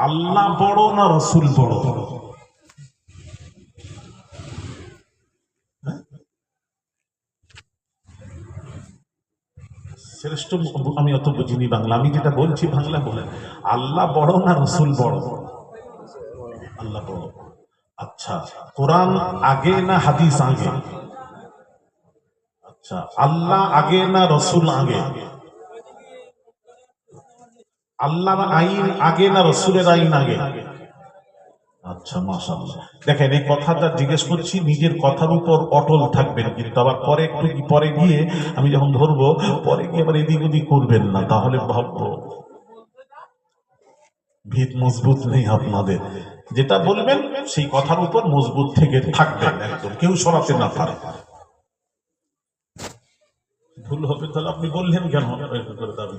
আল্লাহ বড় না রসুল বড়? হ্যাঁ? শ্রেষ্ঠ আমি অত বুঝিনি বাংলা। আমি যেটা বলছি বাংলা বলে আল্লাহ বড় না রসুল বড়? আল্লাহ বড়। আচ্ছা কোরআন আগে না হাদিস আগে? আচ্ছা আল্লাহ আগে না রসুল আগে? আল্লাহর আইন আগে না রসুলের আইন আগে? আচ্ছা মাশাআল্লাহ। দেখেন, এই কথাটা জিজ্ঞেস করছি, নিজের কথার উপর অটল থাকবেন কিন্তু আবার পরে একটু পরে গিয়ে আমি যখন ধরবো, পরে গিয়ে আবার এদিক ওদিক করবেন না, তাহলে ভাববো। ভিত মজবুত নেই আপনাদের। যেটা বলবেন, সেই কথার উপর মজবুত থেকে থাকবেন একদম, কেউ সরাতে না পারে। ভুল হবে তাহলে আপনি বললেন কেন? দাবি।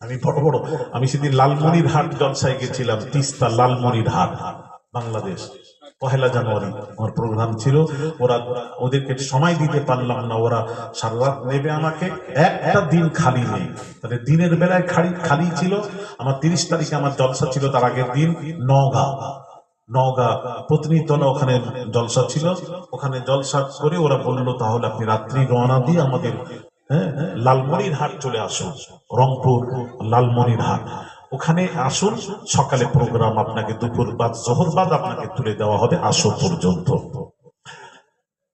আমি বড় বড়। আমি সেদিন লালমনির হাট জলসায় গেছিলাম, তিস্তা লালমনির হাট, বাংলাদেশ। পহেলা জানুয়ারি আমার প্রোগ্রাম ছিল। ওরা ওদেরকে সময় দিতে পারলাম না। ওরা সারা নেবে আমাকে। একটা দিন খালি নেই। তাহলে দিনের বেলায় খালি খালি ছিল। আমার তিরিশ তারিখে আমার জলসা ছিল, তার আগের দিন নওগাঁ। নওগাঁ পত্নীতলা ওখানে জলসা ছিল। ওখানে জলসা করে ওরা বলল, তাহলে আপনি রাত্রি রওনা দিয়ে আমাদের হ্যাঁ লালমনির হাট চলে আসুন, রংপুর লালমনির হাট। ওখানে আসুন, সকালে প্রোগ্রাম আপনাকে দুপুর বাদ, জহর বাদ আপনাকে তুলে দেওয়া হবে আসর পর্যন্ত।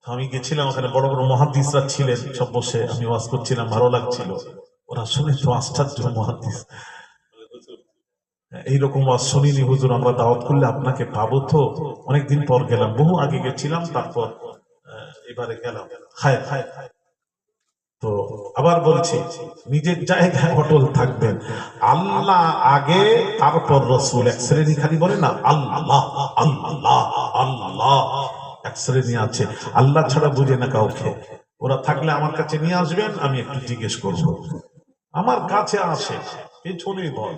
আমি গেছিলাম ওখানে, বড় বড় মহাদিসরা ছিলেন, সব বসে আমি ওয়াজ করছিলাম, ভালো লাগছিল। ওরা শুনে তো আশ্চর্য মহাদিস। এইরকম ওয়াজ শুনিনি, হুজুর, আমরা দাওয়াত করলে আপনাকে পাবো তো। অনেকদিন পর গেলাম, বহু আগে গেছিলাম, তারপর এবারে গেলাম। হায় হায় হায় তো আবার বলছি, নিজের জায়গায় অটল থাকবেন। আল্লাহ আগে, তারপর রসুল। এক শ্রেণি খালি বলে না, আল্লাহ আল্লাহ আল্লাহ। এক শ্রেণি আছে। আল্লাহ ছাড়া বুঝে না কাউকে। ওরা থাকলে আমার কাছে নিয়ে আসবেন, আমি একটু জিজ্ঞেস করব। আমার কাছে আসে পেছনে বল।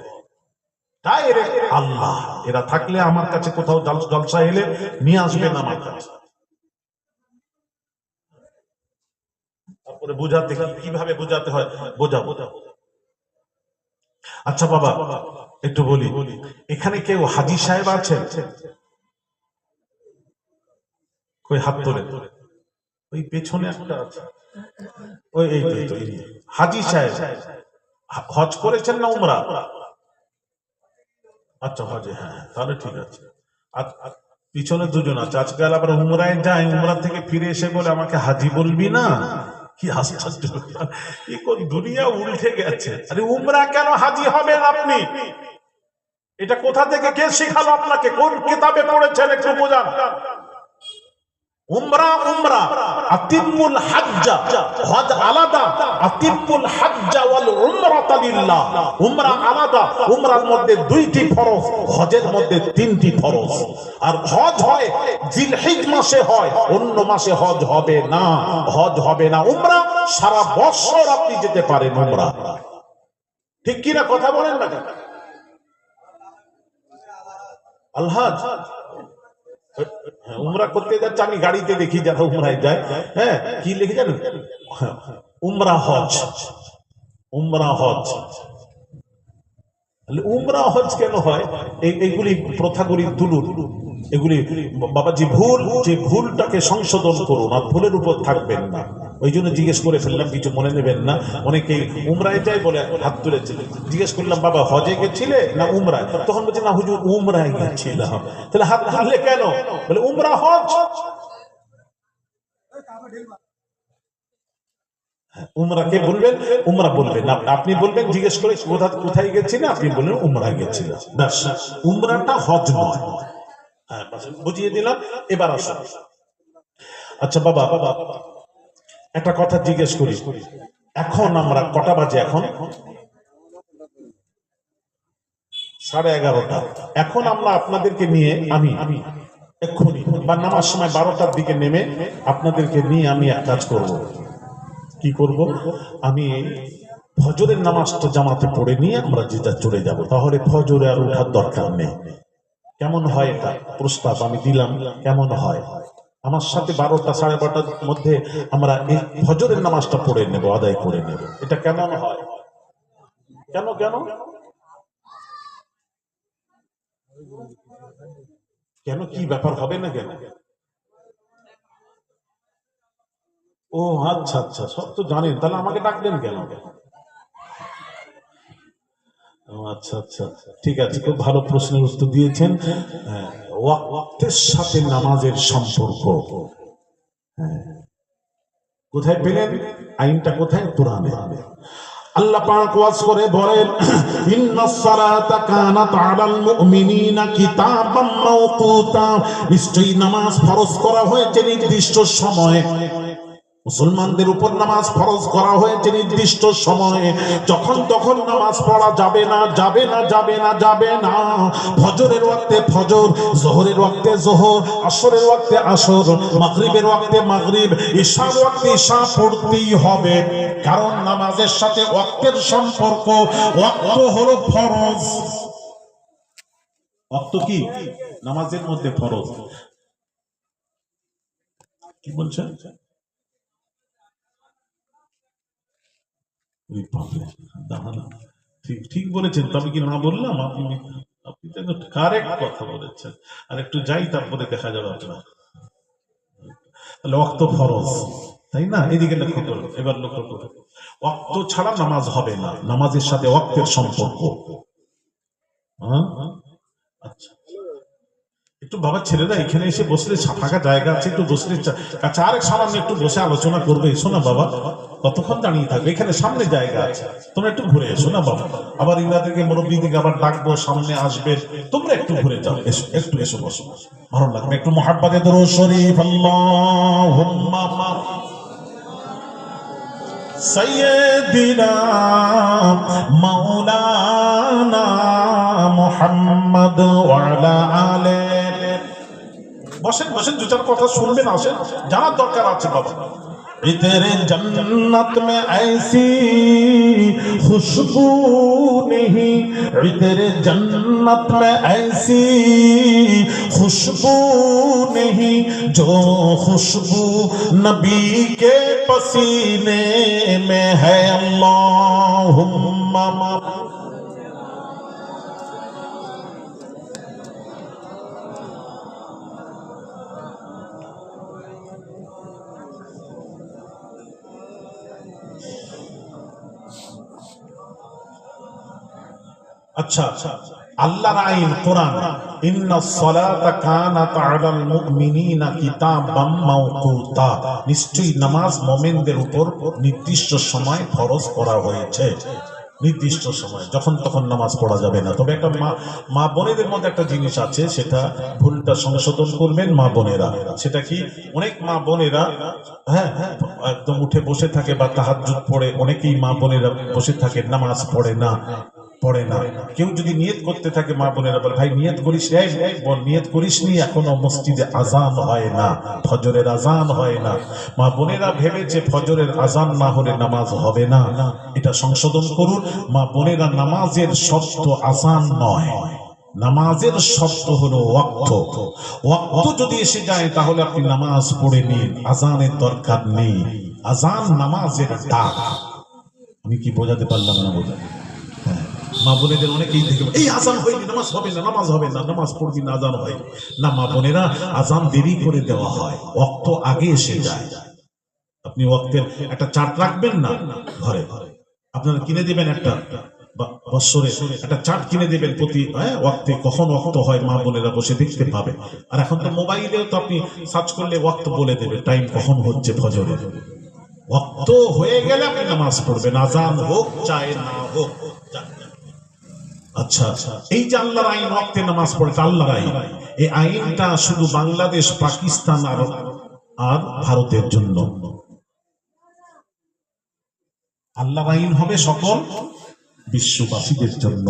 ডাইরেক্ট আল্লাহ। এরা থাকলে আমার কাছে কোথাও জল- জলসা এলে নিয়ে আসবেন আমার কাছে। তারপরে বোঝাতে কীভাবে বোঝাতে হয় বোঝা বোঝা আচ্ছা বাবা একটু বলি এখানে কেউ হাজি সাহেব আছেন? কই হাত তোলে ওই পেছনে একটা আছে। ওই এই তো। হাজি সাহেব হজ করেছেন না উমরা? আচ্ছা হজে হ্যাঁ হ্যাঁ, তাহলে ঠিক আছে। পিছনে দুজন আছে। আজকাল আবার উমরায় যায় উমরা থেকে ফিরে এসে বলে আমাকে হাজি বলবি না? কি আশ্চর্য। দুনিয়া উল্টে গেছে। আরে উমরা কেন হাজি হবেন আপনি? এটা কোথা থেকে কে শিখালো আপনাকে? কোন কিতাবে পড়েছেন একটু বোঝান। উমরা উমরা। হজ আলাদা। মধ্যে দুইটি হজের মধ্যে তিনটি আর হজ হয় মাসে হয়, অন্য মাসে হজ হবে না। হজ হবে না উমরা, সারা বছর আপনি যেতে পারেন উমরা। ঠিক কিনা কথা বলেন না? আলহাজ উমরা করতে যাচ্ছে আমি গাড়িতে দেখি যারা উমরায় যায়। হ্যাঁ কি লিখে হ্যাঁ, উমরা হজ। উমরা হজ। উমরা হজ কেন হয়? এইগুলি প্রথাগুলি তুলুন। এগুলি বাবাজি ভুল যে ভুলটাকে সংশোধন করুন আর ভুলের উপর থাকবেন না। ওই জন্য জিজ্ঞেস করে ফেললাম, কিছু মনে নেবেন না। অনেকে উমরায় যায় বলে হাত তুলেছে। জিজ্ঞেস করলাম, বাবা, হজে গেছিলে না উমরায়? তখন বলছে, না হুজুর, উমরায় গেছিলাম। তাহলে হাত তুললে কেন? বলে, উমরা হজ? উমরা কে বলবেন? উমরা বলবেন। আপনি বলবেন, জিজ্ঞেস করে কোথা, কোথায় গেছি না আপনি বললেন উমরা ব্যাস, উমরাটা হজ নয়। হ্যাঁ বুঝিয়ে দিলাম। এবার আসুন। আচ্ছা বাবা বাবা একটা কথা জিজ্ঞেস করি। এখন আমরা কটা বাজে এখন? সাড়ে এগারোটা। এখন আমরা আপনাদেরকে নিয়ে আমি এক্ষুনি, বা নামার সময় বারোটার দিকে নেমে আপনাদেরকে নিয়ে আমি এক কাজ করব। কি করব? আমি ফজরের নামাজটা জামাতে পড়ে নিয়ে আমরা যেটা চলে যাব। তাহলে ফজরে আর ওঠার দরকার নেই। কেমন হয় এটা? প্রস্তাব আমি দিলাম। কেমন হয়? আমার সাথে বারোটা সাড়ে বারোটার মধ্যে আমরা এই ফজরের নামাজটা পড়ে নেব আদায় করে নেব। এটা কেমন হয়? কেন কেন? কেন কি ব্যাপার হবে না কেন? ও আচ্ছা আচ্ছা সব তো জানেন। তাহলে আমাকে ডাকলেন কেন? ও আচ্ছা আচ্ছা। ঠিক আছে খুব ভালো প্রশ্নের উত্তর দিয়েছেন। হ্যাঁ, ওয়াক্তের সাথে নামাজের সম্পর্ক। হ্যাঁ। কোথায় পেলেন? আইনটা কোথায়? কোরআনে। আল্লাহ পাক ওয়াজ করে বলেন ইন্নাস সালাতা কানাত আলাল মুমিনিনা কিতাবাম মাওকুতা। নিশ্চয়ই নামাজ ফরজ করা হয়েছে নির্দিষ্ট সময়ে। মুসলমানদের উপর নামাজ ফরজ করা হয়েছে নির্দিষ্ট সময়ে। যখন তখন নামাজ পড়া যাবে না যাবে না যাবে না যাবে না। ফজরের ওয়াক্তে ফজর, জোহরের ওয়াক্তে জোহর, আসরের ওয়াক্তে আসর, মাগরিবের ওয়াক্তে মাগরিব, ঈশার ওয়াক্তে ঈশা পড়তেই হবে। কারণ নামাজের সাথে ওয়াক্তের সম্পর্ক, ওয়াক্ত হলো ফরজ। ওয়াক্ত কি? নামাজের মধ্যে ফরজ। কি বলছেন? ঠিক ঠিক বলেছেন, তবে কি না বললাম? আপনি আপনি তো কারেক্ট কথা বলেছেন। আর একটু যাই, তারপরে দেখা যাবে আপনার। তাহলে অক্ত ফরজ, তাই না? এদিকে লক্ষ্য করুন, এবার লক্ষ্য করুন। অক্ত ছাড়া নামাজ হবে না, নামাজের সাথে অক্তের সম্পর্ক। হ্যাঁ? আচ্ছা। একটু বাবা ছেলেরা এখানে এসে বসলে ফাঁকা জায়গা আছে, একটু বসলে কাছে আরেক সামান্য একটু বসে আলোচনা করবে শোনা না বাবা। কতক্ষণ দাঁড়িয়ে থাকবে এখানে সামনে জায়গা আছে তোমরা একটু ঘুরে এসো না বাবা আবার ইংরাজিকে মুরব্বী দিকে আবার ডাকবো সামনে আসবে তোমরা একটু ঘুরে যাও এসো একটু এসো বসো ভালো লাগবে একটু মহাব্বাতে দরু শরীফ আল্লাহুম্মা سيدنا مولانا محمد وعلى آله বসেন বসেন দু চার কথা শুনবেন আসেন জানার দরকার আছে বাবা तेरे जन्नत में ऐसी खुशबू नहीं तेरे जन्नत में ऐसी खुशबू नहीं जो खुशबू नबी के पसीने में है अल्लाहुम्मा আচ্ছা আল্লাহর আইন, কোরআন। নামাজ উপর নির্দিষ্ট সময় ফরজ করা হয়েছে। নির্দিষ্ট সময়, যখন তখন নামাজ পড়া যাবে না। তবে একটা মা মা বোনেদের মধ্যে একটা জিনিস আছে, সেটা ভুলটা সংশোধন করবেন মা বোনেরা। সেটা কি? অনেক মা বোনেরা হ্যাঁ হ্যাঁ একদম উঠে বসে থাকে বা তাহাজ্জুদ পড়ে। অনেকেই মা বোনেরা বসে থাকে, নামাজ পড়ে না। পড়ে না। কেউ যদি নিয়ত করতে থাকে মা বোনেরা বলে ভাই নিয়ত করিস বল নিয়ত করিস নি এখনও মসজিদে আজান হয় না ফজরের আজান হয় না। মা বোনেরা ভেবেছে ফজরের আজান না হলে নামাজ হবে না। এটা সংশোধন করুন মা বোনেরা নামাজের শর্ত আজান নয়। নামাজের শর্ত হলো ওয়াক্ত। ওয়াক্ত যদি এসে যায় তাহলে আপনি নামাজ পড়ে নিন আজানের দরকার নেই। আজান নামাজের ডাক। আমি কি বোঝাতে পারলাম না বোঝা হ্যাঁ, মা বোনেদের অনেকেই দেখে এই আজান হয়নি নামাজ হবে না নামাজ হবে না নামাজ পড়বি না আজান হয়। না মা বোনেরা আজান দেরি করে দেওয়া হয় অক্ত আগে এসে যায়। আপনি ওয়াক্তের একটা চার্ট রাখবেন না ঘরে আপনারা কিনে দিবেন একটা বৎসরে একটা চার্ট কিনে দেবেন প্রতি হ্যাঁ, ওয়াক্তে কখন ওয়াক্ত হয় মা বোনেরা বসে দেখতে পাবে। আর এখন তো মোবাইলেও তো আপনি সার্চ করলে ওয়াক্ত বলে দেবে টাইম কখন হচ্ছে ফজরের। ওয়াক্ত হয়ে গেলে আপনি নামাজ পড়বেন আজান হোক চায় না হোক আচ্ছা এই যে আল্লাহর আইন, ওয়াক্তে নামাজ পড়ে এটা আল্লাহর আইন। এই আইনটা শুধু বাংলাদেশ, পাকিস্তান আর আর ভারতের জন্য। আল্লাহর আইন হবে সকল বিশ্ববাসীদের জন্য।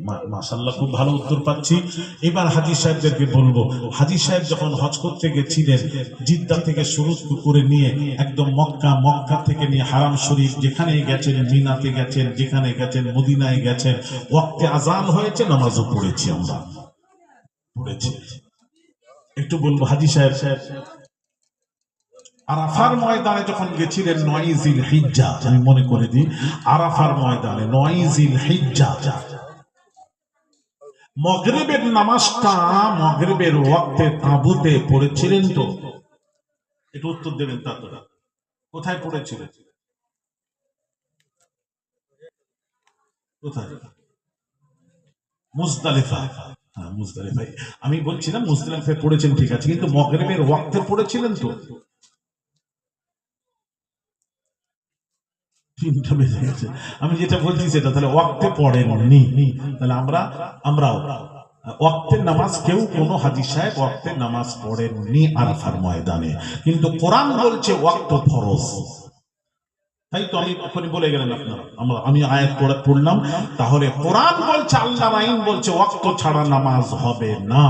মা- মাশাআল্লাহ, খুব ভালো উত্তর পাচ্ছি। এবার হাজির সাহেবদেরকে বলব হাজি সাহেব যখন হজ করতে গেছিলেন, জিদ্দা থেকে শুরু করে নিয়ে একদম মক্কা মক্কা থেকে নিয়ে হারাম শরীফ যেখানে গেছেন, মিনাতে গেছেন, যেখানে গেছেন, মদিনায় গেছেন, ওয়াক্তে আজান হয়েছে, নামাজও পড়েছি আমরা। পড়েছি। একটু বলব হাজি সাহেব সাহেব আরাফার ময়দানে যখন গেছিলেন নয়জিল হিজ্জা, আমি মনে করে দিই, আরাফার ময়দানে নয়জিল হিজ্জা মগরিবের নামাজটা মগরিবের ওয়াক্তে তাঁবুতে পড়েছিলেন তো? একটু উত্তর দেবেন তা তোরা কোথায় পড়েছিলেন? কোথায়? হ্যাঁ আমি বলছিলাম মুজদালিফায় পড়েছেন, ঠিক আছে, কিন্তু মগরিবের ওয়াক্তে পড়েছিলেন তো? তিনটা বেজে গেছে। আমি যেটা বলছি সেটা, তাহলে ওয়াক্তে পড়েননি। তাহলে আমরা, আমরাও ওয়াক্তের নামাজ কেউ কোনো হাজির সাহেব ওয়াক্তের নামাজ পড়েননি আরাফার ময়দানে। কিন্তু কোরআন বলছে ওয়াক্ত ফরজ। তাই তো আমি বলে আপনারা, আমরা, আমি আয়াত পড়ে পড়লাম, তাহলে কোরআন বলছে, আল্লাহর আইন বলছে ছাড়া নামাজ হবে না।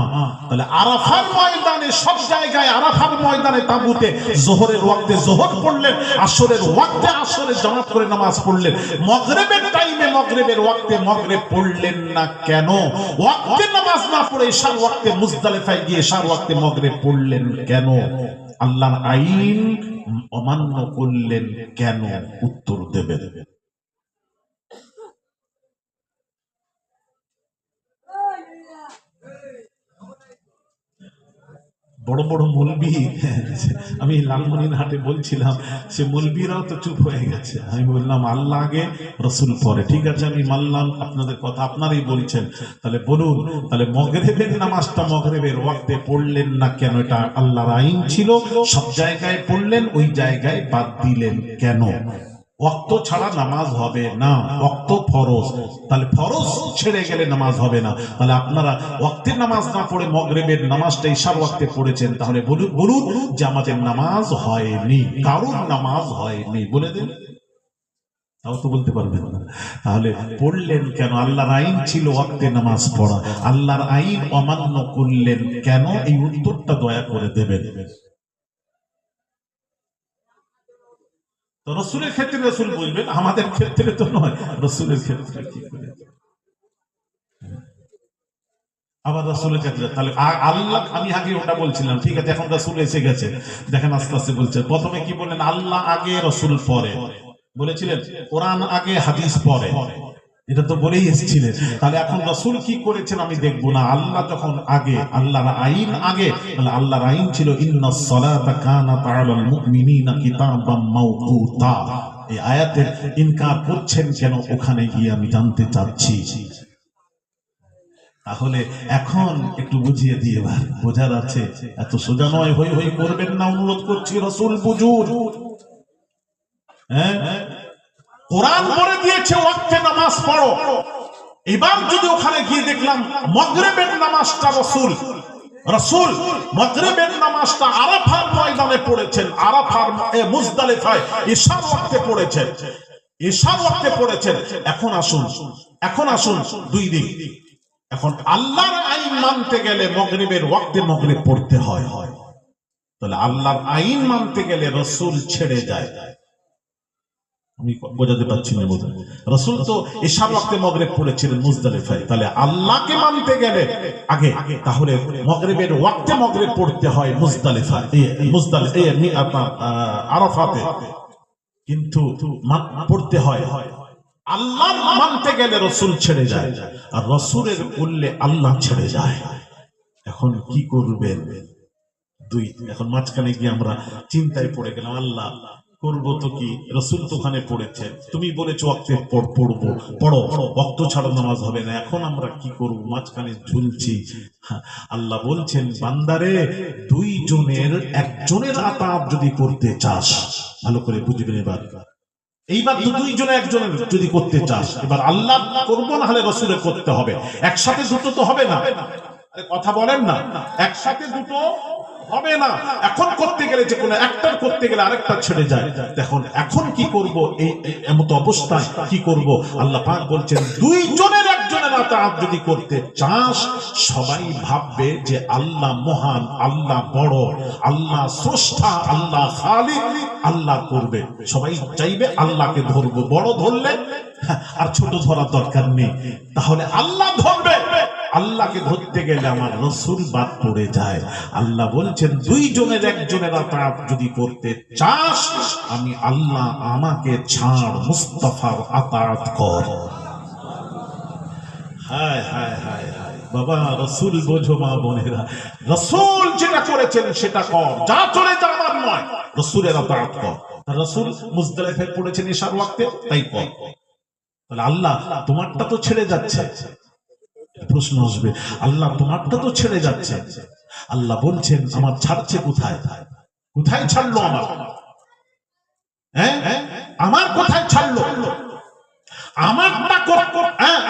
তাহলে আরাফার ময়দানে, সব জায়গায় আরাফার ময়দানে তাঁবুতে জোহরের ওয়াক্তে জোহর পড়লেন, আসরের ওয়াক্তে আসরে জামাত করে নামাজ পড়লেন। মগরিবের টাইমে মগরিবের ওয়াক্তে পড়লেন না কেন? ওয়াক্তে নামাজ না পড়ে সার ওয়াক্তে মুজদালিফায় গিয়ে সার ওয়াক্তে মগরিব পড়লেন কেন? আল্লাহর আইন অমান্য করলেন কেন উত্তর দেবে বড় বড় মলবি। আমি লালমনির হাটে বলছিলাম, সে মলবিরাও তো চুপ হয়ে গেছে। আমি বললাম আল্লাহ আগে রসুল পরে। ঠিক আছে, আমি মানলাম আপনাদের কথা, আপনারাই বলছেন। তাহলে বলুন, তাহলে মগরেবের নামাজটা মগরেবের ওয়াক্তে পড়লেন না কেন? এটা আল্লাহর আইন ছিল, সব জায়গায় পড়লেন, ওই জায়গায় বাদ দিলেন কেন? ওয়াক্ত ছাড়া নামাজ হবে না, ওয়াক্ত ফরজ। তাহলে ফরজ ছেড়ে গেলে নামাজ হবে না। তাহলে আপনারা ওয়াক্তের নামাজ না পড়ে মগরিবের নামাজটা ঈশার ওয়াক্তে পড়েছেন, তাহলে বলুন বলুন যে আমাদের নামাজ হয়নি, কারোর নামাজ হয়নি, বলে দিন। তাও তো বলতে পারবেন না। তাহলে পড়লেন কেন? আল্লাহর আইন ছিল ওয়াক্তে নামাজ পড়া। আল্লাহর আইন অমান্য করলেন কেন? এই উত্তরটা দয়া করে দেবেন। রসুলের ক্ষেত্রে রসুল বলবেন, আমাদের ক্ষেত্রে তো নয়, রসুলের ক্ষেত্রে কি করে? আবার রসুলের ক্ষেত্রে, তাহলে আল্লাহ, আমি আগে ওটা বলছিলাম, ঠিক আছে, এখন রসুল এসে গেছে। দেখেন আস্তে আস্তে বলছে, প্রথমে কি বললেন, আল্লাহ আগে, রসুল পরে। বলেছিলেন, কোরআন আগে, হাদিস পরে। এটা তো বলেই এসেছিলেন। তাহলে এখন রসুল কি করেছেন আমি দেখব না? আল্লাহ যখন আগে, আল্লাহর আইন আগে, তাহলে আল্লাহর আইন ছিল এই আয়াতের ইনকার করছেন কেন? ওখানে গিয়ে আমি জানতে চাচ্ছি। তাহলে এখন একটু বুঝিয়ে দিয়ে এবার বোঝার আছে, এত সোজা নয়, হই হই করবেন না, অনুরোধ করছি রসুল বুঝুন হ্যাঁ? কোরআন বলে দিয়েছে ওয়াক্তে নামাজ পড়ো। এবার যদি ওখানে গিয়ে দেখলাম মগরেবের নামাজটা রসুল। রসুল, মগরেবের নামাজটা আরাফার ময়দানে পড়েছেন। আরাফার মুজদালিফায় ঈশার ওয়াক্তে পড়েছেন। ঈশার ওয়াক্তে পড়েছেন। এখন আসুন এখন আসুন দুই দিক এখন আল্লাহর আইন মানতে গেলে মগরিবের ওয়াক্তে মগরিব পড়তে হয় হয়। তাহলে আল্লাহর আইন মানতে গেলে রসুল ছেড়ে যায়। আমি বোঝাতে পারছি না বোঝা রসুল তো এশার ওয়াক্তে মগরিব পড়েছিলেন মুজদালিফায়। তাহলে আল্লাহকে মানতে গেলে আগে, তাহলে মগরিবের ওয়াক্তে মগরিব পড়তে হয় মুজদালিফায় মুজদাল আপনার আরাফাতে। কিন্তু পড়তে হয়। আল্লাহ মানতে গেলে রসুল ছেড়ে যায়। আর রসুলের উল্লে আল্লাহ ছেড়ে যায়। এখন কি করবেন? দুই, এখন মাঝখানে গিয়ে আমরা চিন্তায় পড়ে গেলাম, আল্লাহ করব তো কি? রসুল পড়েছে। তুমি বলেছ পড়ব। পড়ো অক্ত ছাড়া নামাজ হবে না। এখন আমরা কি করব? মাঝখানে ঝুলছি। আল্লাহ বলছেন, বান্দারে দুই জনের একজনের আতাপ যদি করতে চাস, ভালো করে বুঝবেন এবার। এইবার দুইজনে একজনের যদি করতে চাস, এবার আল্লাহ করব না হলে রসুলের করতে হবে। একসাথে দুটো তো হবে না। কথা বলেন না। একসাথে দুটো হবে না। এখন করতে গেলে যে কোনো একটার করতে গেলে আরেকটা ছেড়ে যায়। এখন এখন কি করব? এই এমত অবস্থায় কি করব? আল্লাহ পাক বলছেন দুইজনের একজনের আতাত যদি করতে চাস সবাই ভাববে যে আল্লাহ মহান আল্লাহ বড় আল্লাহ স্রষ্টা আল্লাহ খালিক আল্লাহ করবে। সবাই চাইবে আল্লাহকে ধরবো। বড় ধরলে হ্যাঁ, আর ছোট ধরার দরকার নেই। তাহলে আল্লাহ ধরবে। আল্লাহকে ধরতে গেলে আমার রসুল বাদ পড়ে যায়। আল্লাহ বলছেন, দুইজনের একজনের আতাত যদি করতে চাস, আমি আল্লাহ আমাকে ছাড়, মুস্তফার আতাত কর। বাবা, রসুল বোঝো মা বোনেরা, রসুল যেটা করেছেন সেটা কর। যা চলে যা আমার নয়, রসুলের আতাত কর। রসুল মুজদালিফায় পড়েছেন ইশার ওয়াক্তে, তাই কর। তাহলে আল্লাহ, তোমারটা তো ছেড়ে যাচ্ছে। প্রশ্ন আসবে আল্লাহ তোমারটা তো ছেড়ে যাচ্ছে। আল্লাহ বলছেন আমার ছাড়ছে কোথায়? কোথায় ছাড়লো আমার? হ্যাঁ? আমার কোথায় ছাড়লো? আমারটা হ্যাঁ,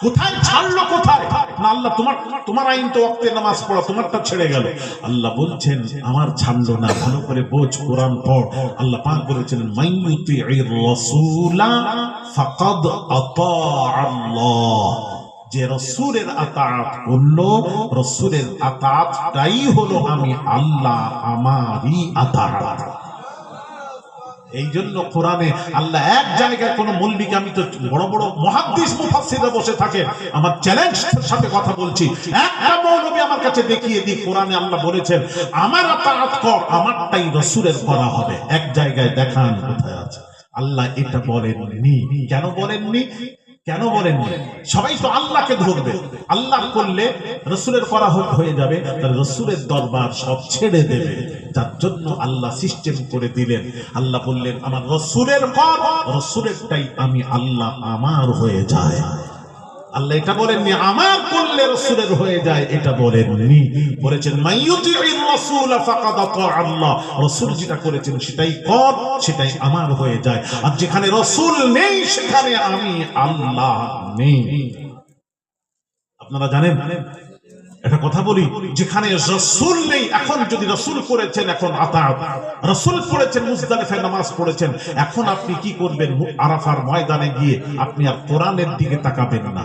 কোথায় ছাড়লো কোথায়? না আল্লাহ তোমার তোমার আইন তো ওয়াক্তে নামাজ পড়া তোমারটা ছেড়ে গেল। আল্লাহ বলছেন আমার ছাড়লো না ভালো করে বোঝ কোরআন পড়। আল্লাহ পাক বলেছেন মাইয়ুতির রাসূলা ফাকাদ আতা আল্লাহ। যে রসুলের আতাত করল, রসুলের আতাতটাই হলো আমি আল্লাহ আমারই আতাত। এই জন্য কোরআনে আল্লাহ এক জায়গায় কোন মৌলবিকে আমি তো বড় বড় মহাদ্দিস, মুফাসসিররা বসে থাকে, আমার চ্যালেঞ্জ সাথে কথা বলছি। একটা মৌলবী আমার কাছে দেখিয়ে দিই, কোরআনে আল্লাহ বলেছেন, আমার আতাত কর, আমারটাই রসুলের করা হবে। এক জায়গায় দেখান কোথায় আছে। আল্লাহ এটা বলেননি। কেন বলেননি? কেন বলেন সবাই তো আল্লাহকে ধরবে। আল্লাহ করলে রসুলের করা হোক হয়ে যাবে রসুলের দরবার সব ছেড়ে দেবে। তার জন্য আল্লাহ সিস্টেম করে দিলেন। আল্লাহ বললেন, আমার রসুলের কর রসুলেরটাই আমি আল্লাহ আমার হয়ে যায়। আল্লাহ এটা বলেননি আমার করলে রসুলের হয়ে যায়। এটা বলেননি বলেছেন রাসূল আতা যেটা করেছেন সেটাই কর, সেটাই আমার হয়ে যায়। আর যেখানে রসুল নেই, সেখানে আমি আল্লাহ নেই। আপনারা জানেন, একটা কথা বলি, যেখানে রসুল নেই, এখন যদি রসুল করেছেন, এখন আতাত রসুল পড়েছেন মুজদালিফায় নামাজ পড়েছেন, এখন আপনি কি করবেন? আরাফার ময়দানে গিয়ে আপনি আর কোরআনের দিকে তাকাবেন না।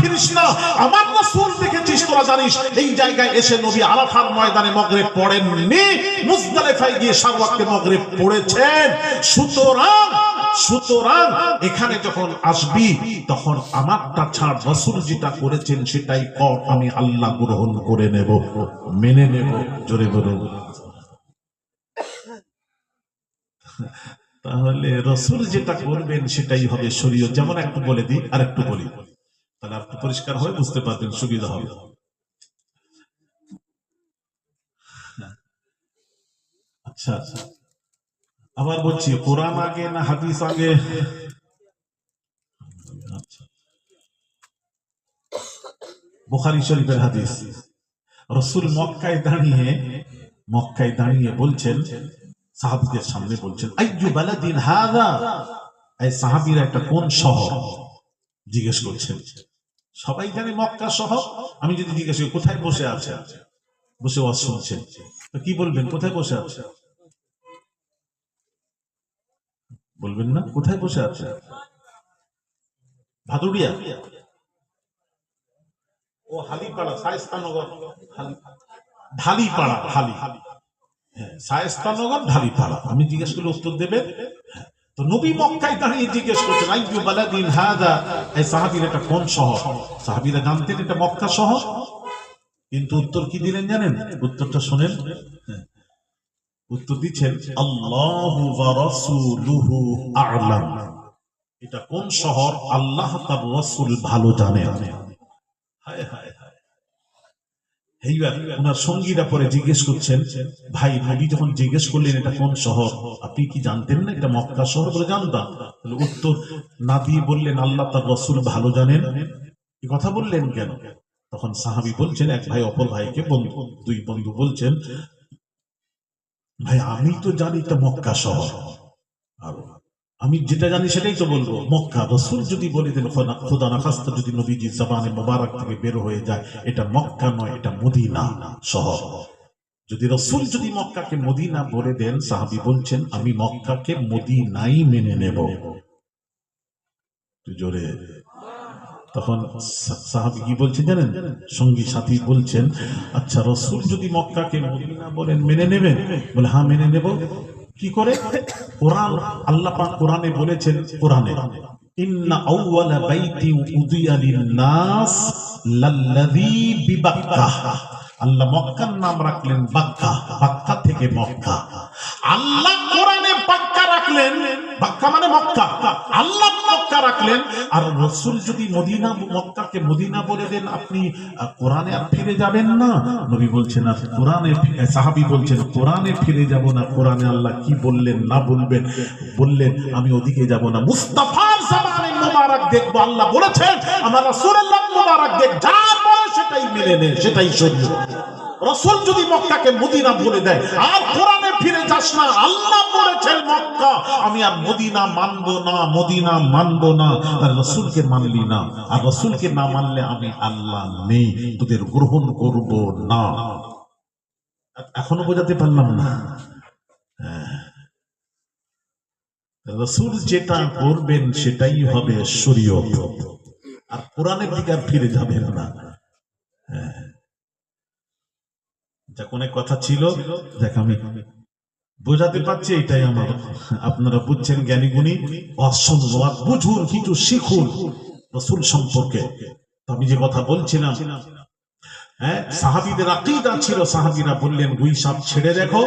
ফিরিস না। আমার দেখেছিস, তোরা জানিস, এই জায়গায় এসে নবী আরাফার ময়দানে পড়েননি। গিয়ে পড়েছেন। সুতরাং সুতরাং এখানে যখন আসবি, তখন আমারটা ছাড় রসুল যেটা করেছেন সেটাই কর, আমি আল্লাহ গ্রহণ করে নেব। মেনে নেব, জোরে বলুন। তাহলে রসুল যেটা করবেন সেটাই হবে শরীয় যেমন একটু বলে দিই আর একটু বলি। পরিষ্কার হয়ে, বুঝতে পারবেন, সুবিধা হবে। আচ্ছা আচ্ছা আবার বলছি, কোরআন আগে না হাদিস আগে? আচ্ছা। বুখারি শরীফের হাদিস। রসুল মক্কায় দাঁড়িয়ে মক্কায় দাঁড়িয়ে বলছেন, সাহাবিদের সামনে বলছেন, আইয়ু বালাদিন হাদা? এই সাহাবীরা একটা কোন শহর? জিজ্ঞেস করছেন। সবাই জানে মক্কা শহর? আমি যদি জিজ্ঞেস করি, কোথায় বসে আছে? বসে ওয়াজ শুনছেন কি বলবেন, কোথায় বসে আছে? বলবেন না, কোথায় বসে আছে? ভাদুড়িয়া ও হালিপাড়া শায়স্তানগর হালি- ঢালিপাড়া, ঢালি। হ্যাঁ শায়স্তানগর ঢালিপাড়া। আমি জিজ্ঞেস করলে উত্তর দেবে হ্যাঁ। তো নবী মক্কায় দাঁড়িয়ে জিজ্ঞেস করছেন, আইয়ু বালাদিন হাদা? এই সাহাবীর এটা কোন শহর? সাহাবীরা জানতেন এটা মক্কা শহর। কিন্তু উত্তর কি দিলেন জানেন? উত্তরটা শুনেন। হ্যাঁ। উত্তর দিচ্ছেন, আল্লাহু ওয়া রাসূলুহু আ'লাম। এটা কোন শহর? আল্লাহ তার রাসূল ভালো জানেন। হায় হায়। পরে জিজ্ঞেস করছেন, ভাই যখন জিজ্ঞেস করলেন এটা কোন শহর, আপনি কি জানতেন না এটা মক্কা শহর বলে উত্তর না দিয়ে বললেন আল্লাহ তার রসুল ভালো জানেন। এই কথা বললেন কেন? তখন সাহাবি বলছেন, এক ভাই অপর ভাইকে বন্ধু, দুই বন্ধু বলছেন, ভাই, আমি তো জানি এটা মক্কা শহর। আর আমি যেটা জানি সেটাই তো বলব। মক্কা রসুল যদি বলে দেন, খোদা- খোদা না খাস্তা যদি নবীজি জবানে মোবারক থেকে বের হয়ে যায়, এটা মক্কা নয়, এটা মদিনা শহর যদি রসুল যদি মক্কাকে মদিনা বলে দেন, সাহাবি বলছেন, আমি মক্কাকে মদিনাই মেনে নেব। জোরে। তখন সাহাবি কি বলছেন জানেন? সঙ্গী সাথী বলছেন আচ্ছা রসুল যদি মক্কাকে মদিনা বলেন, মেনে নেবেন? বলে হ্যাঁ মেনে নেব। কি করে? কোরআন আল্লাহ কোরআনে বলেছেন কোরআনে ইন্না আউওয়ালা বিবাক্কাহ। আল্লাহ মক্কার নাম রাখলেন বাক্কা বাক্কা থেকে মক্কা। আল্লাহ কোরআনে বাক্কা রাখলেন বাক্কা মানে মক্কা। আল্লাহ মক্কা রাখলেন, আর রসুল যদি মদিনা, মক্কাকে মদিনা বলে দেন, আপনি কোরআনে আর ফিরে যাবেন না? নবী বলছেন, আর কোরআনে সাহাবী বলছেন, কোরআনে ফিরে যাব না, কোরআনে আল্লাহ কি বললেন না বলবেন? বললেন, আমি ওদিকে যাব না। মুস্তাফার জামানে মোবারক দেখব, আল্লাহ বলেছেন, আমার রাসূলুল্লাহ মোবারক দেখ যা বলে সেটাই মেনে নে, সেটাই শরীয়ত রসুল যদি মক্কাকে মদিনা বলে দেয়, আর কোরআনে ফিরে যাস না, আল্লাহ বলেছেন মক্কা। আমি আর মদিনা মানবো না, মদিনা মানবো না আর রসুলকে মানলি না। আর রসুলকে না মানলে আমি আল্লাহ নেই, তোদের গ্রহণ করব না। এখনও বোঝাতে পারলাম না। হ্যাঁ। রসুল যেটা করবেন, সেটাই হবে শরীয়ত। আর কোরআনের দিকে আর ফিরে যাবেন না। যা অনেক কথা ছিল, দেখ আমি বোঝাতে পারছি এটাই আমার। আপনারা বুঝছেন জ্ঞানী গুণী আর বুঝুন শিখুন রসুল সম্পর্কে। আমি যে কথা বলছিলাম হ্যাঁ সাহাবিদের আকিদা ছিল, সাহাবিরা বললেন, গুই সাপ ছেড়ে দেখো।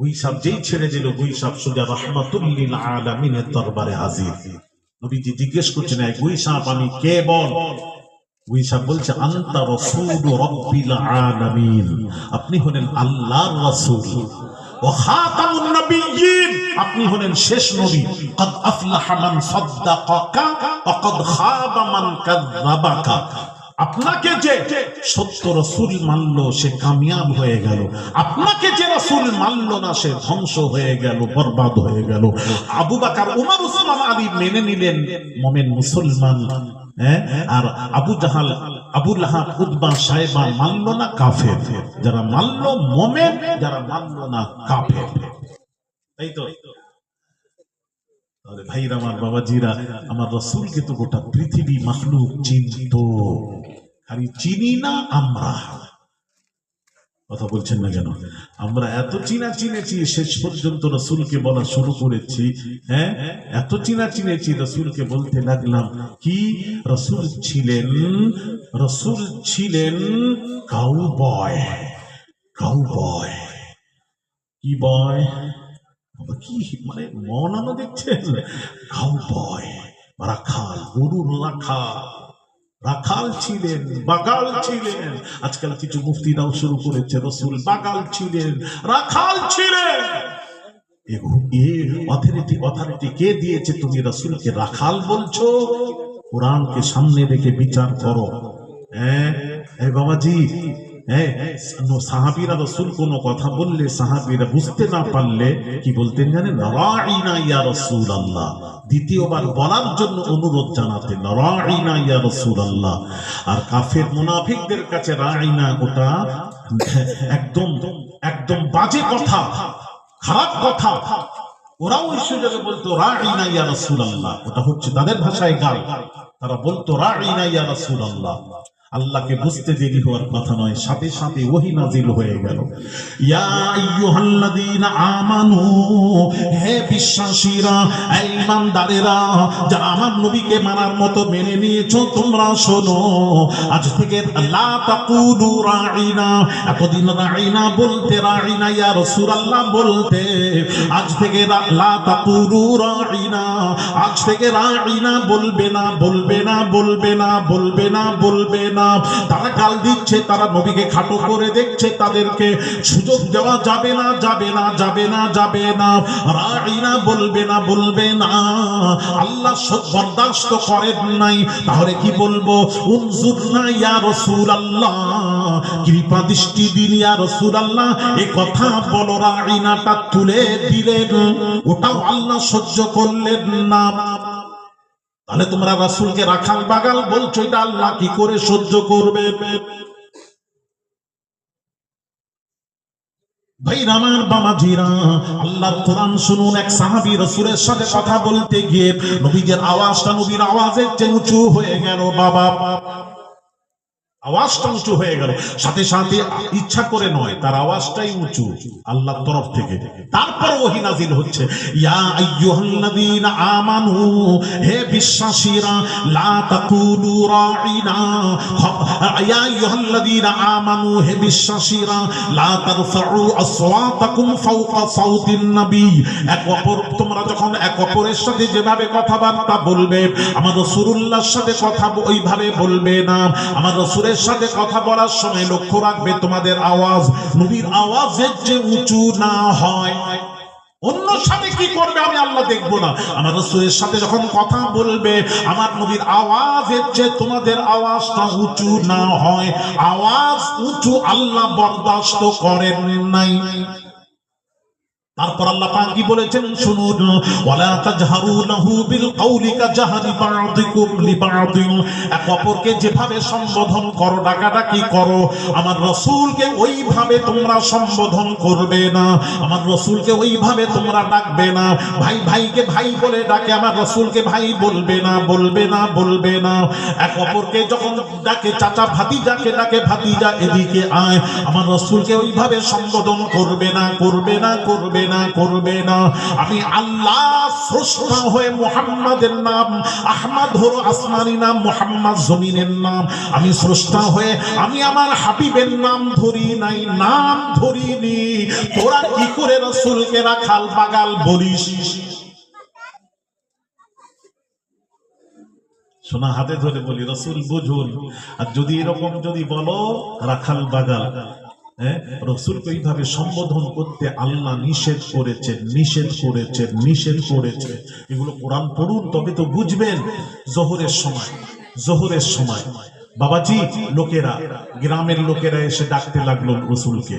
গুই সাপ যেই ছেড়ে দিল, গুই সাপ সোজা রহমাতুল্লিল আলামিনের দরবারে হাজির। নবীজি জিজ্ঞেস করছেন গুই সাপ আমি কে বল? উইসা বলছে রসুল রব্বিল আলামিন। আপনি হলেন আল্লাহর রাসূল। ও খাতামুন নবিয়্যিন। আপনি হলেন শেষ নবী। কদ আফলাহা মান কদ খাবা মান কাযযাবাকা। আপনাকে যে সত্য রসুল মানল, সে কামিয়াব হয়ে গেল। আপনাকে যে রসুল মানল না, সে ধ্বংস হয়ে গেল, বরবাদ হয়ে গেল। আবু বাকার, উমার, উসমান, আলী মেনে নিলেন, মোমেন মুসলমান আর আবু জাহাল আবুল হাত উদ্বা সাহেবা মানলো না যারা মানলো মমে যারা মানল না কাফের। তাই তো? তাহলে আমার বাবাজিরা, আমার রসুলকে তো গোটা পৃথিবী মাখলুক, চিনত। খালি চিনি না, আমরা। কথা বলছেন না কেন? আমরা এত চিনা চিনেছি, শেষ পর্যন্ত রসুলকে বলা শুরু করেছি। হ্যাঁ? এত চিনা চিনেছি, রসুলকে বলতে লাগলাম, কি? রসুল ছিলেন? রসুল ছিলেন কাউ বয় কাউ বয়? কি বয় কি? মানে মৌলানা দেখছেন কাউ বয় রাখাল, গরুর রাখাল। রাখাল ছিলেন, বাগাল ছিলেন। আজকাল কিছু মুফতিরাও শুরু করেছে, রসুল বাগাল ছিলেন, রাখাল ছিলেন। অথরিটি অথরিটি কে দিয়েছে তুমি রসুলকে রাখাল বলছো? কোরআনকে সামনে রেখে বিচার করো। হ্যাঁ? বাবাজি হ্যাঁ সাহাবিরা রসুল কোন কথা বললে, সাহাবিরা বুঝতে না পারলে কি বলতেন জানেন? রাইনা ইয়া রসুল আল্লাহ দ্বিতীয়বার বলার জন্য অনুরোধ জানাতেন রাইনা ইয়া রসুল আল্লাহ আর কাফের মুনাফিকদের কাছে রাইনা ওটা একদম একদম বাজে কথা, খারাপ কথা, ওরাও ওই বলতো রাইনা ইয়া রসুল আল্লাহ ওটা হচ্ছে তাদের ভাষায় গাল। তারা বলতো রাইনা ইয়া রসুল আল্লাহ আল্লাহকে বুঝতে দেরি হওয়ার কথা নয়, সাথে সাথে ওহি নাজিল হয়ে গেল। আমানু, হে বিশ্বাসীরা ইমানদারেরা আমার নবীকে মানার মতো মেনে তোমরা শোনো, আজ থেকে এতদিন রাইনা বলতে রাইনা বলতে, আজ থেকে লা রাইনা, আজ থেকে রাইনা বলবে না বলবে না বলবে না বলবে না বলবে না। তারা গাল দিচ্ছে, তারা নবীকে খাটো করে দেখছে তাদেরকে। সুযোগ দেওয়া যাবে না যাবে না যাবে না যাবে না। রাইনা বলবে না বলবে না। আল্লাহ সব বরদাস্ত করেন নাই। তাহলে কি বলব? উনজুর না, ইয়া রসুল আল্লাহ কৃপা দৃষ্টি দিন, ইয়া রসুল আল্লাহ এ কথা বলো রাইনাটা তুলে দিলেন। ওটাও আল্লাহ সহ্য করলেন না। তাহলে তোমরা রাসুলকে রাখাল বাগাল বলছো, এটা আল্লাহ কি করে সহ্য করবে? শুনুন, এক কথা বলতে গিয়ে আওয়াজটা, নবীর আওয়াজের চেয়ে উঁচু হয়ে গেল, বাবা। আওয়াজটা উঁচু হয়ে গেল। সাথে সাথে ইচ্ছা করে নয়, তার আওয়াজটাই উঁচু আল্লাহর তরফ থেকে। তারপর ওহি নাজিল হচ্ছে। আমানু, হে বিশ্বাসীরা, লা তাকুলু ইয়া আমানু, হে বিশ্বাসীরা, লা তারফাউ আসওয়াতাকুম ফাওকা সাউতিন নবী। এক অপর তোমরা যখন এক অপরের সাথে যেভাবে কথাবার্তা বলবে, আমার রাসূলুল্লাহর সাথে কথা ওইভাবে বলবে না। আমার রাসূলের সাথে কথা বলার সময় লক্ষ্য রাখবে, তোমাদের আওয়াজ, নবীর আওয়াজের যে উঁচু না হয়। অন্য সাথে কি করবে আমি আল্লাহ দেখব না। আমার রসুলের সাথে যখন কথা বলবে, আমার নবীর আওয়াজ হচ্ছে তোমাদের আওয়াজটা উঁচু না হয়। আওয়াজ উঁচু আল্লাহ বরদাস্ত করেন নাই। তারপর আল্লাহ পাক কি বলেছেন? শুনুন, ওয়ালা তাজহারু লাহু বিল কওলি কাজহারি বা'দিকুম লিবা'দিন। এক অপরকে যেভাবে সম্বোধন করো, ডাকাডাকি করো, আমার রাসূলকে ওইভাবে তোমরা সম্বোধন করবে না। আমার রাসূলকে ওইভাবে তোমরা ডাকবে না। ভাই ভাইকে ভাই বলে ডাকে, আমার রাসূলকে ভাই বলবে না বলবে না বলবে না। এক অপরকে যখন ডাকে, চাচা ভাতিজাকে ডাকে, ভাতিজা এদিকে আয়। আমার রাসূলকে ওইভাবে সম্বোধন করবে না করবে না, করবে না, করবে না। আমি আল্লাহ স্রষ্টা হয়ে মুহাম্মাদের নাম, আহমদ হলো আসমানি নাম, মুহাম্মদ জমিনের নাম। আমি স্রষ্টা হয়ে আমি আমার হাবিবের নাম ধরি নাই, নাম ধরিনি। তোরা কি করে রসুলকে রাখাল বাগাল বলিস? সোনা হাতে ধরে বলি, রসুল বুঝুন, আর যদি এরকম যদি বলো, রাখাল বাগাল। রসুলকে এইভাবে সম্বোধন করতে আল্লাহ নিষেধ করেছেন নিষেধ করেছেন, নিষেধ করেছে এগুলো কোরআন পড়ুন, তবে তো বুঝবেন জোহরের সময় জোহরের সময়। বাবাজি, লোকেরা, গ্রামের লোকেরা এসে ডাকতে লাগল রসুলকে।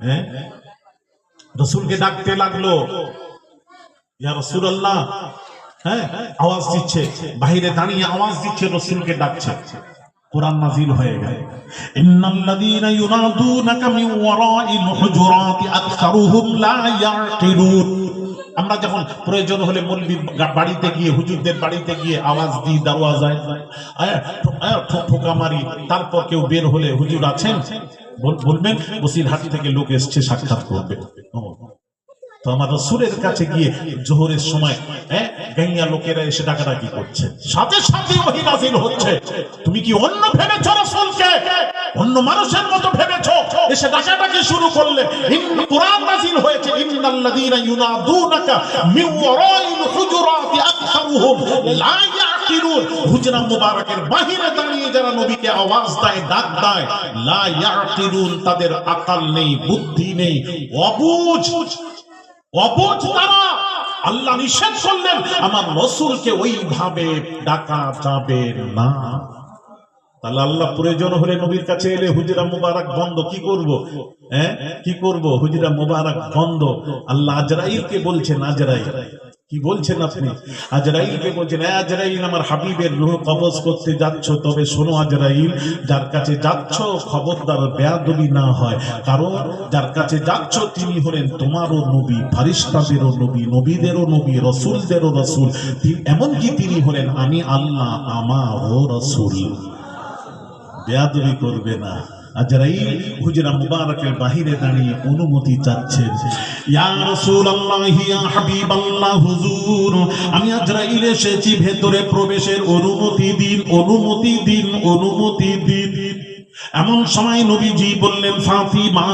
হ্যাঁ রসুলকে ডাকতে লাগল। ইয়া রসুল্লাহ হ্যাঁ আওয়াজ দিচ্ছে বাইরে দাঁড়িয়ে আওয়াজ দিচ্ছে, রসুলকে ডাকছে। কোরআন নাজিল হয়ে গেল। ইন্নাল্লাযীনা ইউনাদুনাকা মিন ওয়ারাইল হুজুরাতি আকসারুহুম লা ইয়াকিলুন। আমরা যখন প্রয়োজন হলে মৌলবীর বাড়িতে গিয়ে হুজুরদের বাড়িতে গিয়ে আওয়াজ দিই আয়া, ঠো- ঠোকা মারি। তারপর কেউ বের হলে হুজুর আছেন? বল- বলবেন? বসিরহাট থেকে লোক এসছে সাক্ষাৎ করবে। তো আমার রসুলের কাছে গিয়ে জোহরের সময় হ্যাঁ গাইয়া লোকেরা এসে ডাকাডাকি করছে। সাথে সাথে ওহি নাজিল হচ্ছে। তুমি কি অন্য ভেবেছ রসুলকে? অন্য মানুষের মতো ভেবেছ? এসে ডাকাডাকি শুরু করলে। কোরআন নাজিল হয়েছে, ইন্নাল্লাযীনা ইউনাদুনাকা মিন ওয়ারাইল হুজুরাতি আকসারুহুম লা ইয়াকিলুন। হুজরা মুবারকের বাহিরে দাঁড়িয়ে যারা নবীকে আওয়াজ দেয়, ডাক দেয়, লা ইয়াকিলুন, তাদের আকল নেই, বুদ্ধি নেই, অবুঝ। তারা আল্লাহ নিষেধ করলেন, আমার রসুলকে ওইভাবে ডাকা যাবে না। তাহলে আল্লাহ প্রয়োজন হলে নবীর কাছে এলে হুজরা মুবারক বন্ধ কি করব? হ্যাঁ? কি করব? হুজরা মুবারক বন্ধ। আল্লাহ আজরাইলকে বলছেন, আজরাইল। কি বলছেন আপনি? আজরাইলকে বলছেন আজরাইল, আমার হাবিবের রূহ কবজ করতে যাচ্ছ, তবে শোনো আজরাইল, যার কাছে যাচ্ছ খবরদার বেয়াদবি না হয়। কারণ যার কাছে যাচ্ছ, তিনি হলেন তোমারও নবী ফারিস্তাদেরও নবী, নবীদেরও নবী, রসুলদেরও রসুল। এমনকি তিনি হলেন, আমি আল্লাহ, আমারও রসুল। বেয়াদবি করবে না। আজরাইল হুজরা মুবারকের বাহিরে দাঁড়িয়ে অনুমতি চাচ্ছেন। ইয়া রাসূলুল্লাহ, ইয়া হাবিবাল্লাহ, হুজুর, আমি এসেছি, ভেতরে প্রবেশের অনুমতি দিন অনুমতি দিন অনুমতি দিন। এমন সময় নবীজি বললেন, ফাতিমা,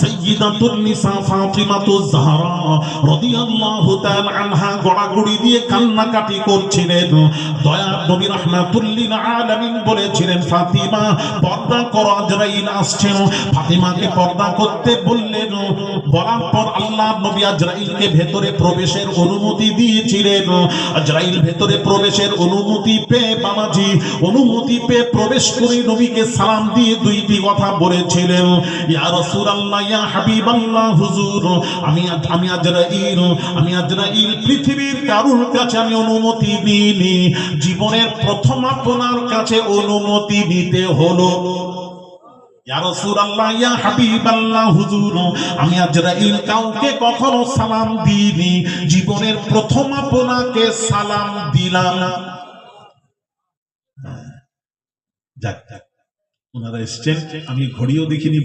সাইয়্যিদাতুন নিসা ফাতিমাতু জাহরা রাদিয়াল্লাহু তাআলা আনহা গড়াগড়ি দিয়ে কান্না কাটি করছিলেন। দয়া নবী রাহমাতুল লিল আলামিন বলেছিলেন, ফাতিমা, পর্দা করো আজরাইল আসছে। ফাতিমাকে পর্দা করতে বললেন বলার পর আল্লাহ নবী আজরাইলকে ভেতরে প্রবেশের অনুমতি দিয়েছিলেন। আজরাইল ভেতরে প্রবেশের অনুমতি পেয়ে বাবাজি অনুমতি পেয়ে প্রবেশ করে নবীকে সালাম দিয়ে দুইটি কথা বলেছিলেন। ইয়া রাসূলুল্লাহ, ইয়া হাবিবাল্লাহ, হুজুর, আমি আমি আজরাইল আমি আজরাইল পৃথিবীর কারুর কাছে আমি অনুমতি দিইনি। জীবনের প্রথম আপনার কাছে অনুমতি দিতে হলো। আমি আজরাইল কাউকে কখনো সালাম দিইনি। জীবনের প্রথম আপনাকে সালাম দিলাম। যাক যাক। ওনারা এসছেন, আমি ঘড়িও দেখিনি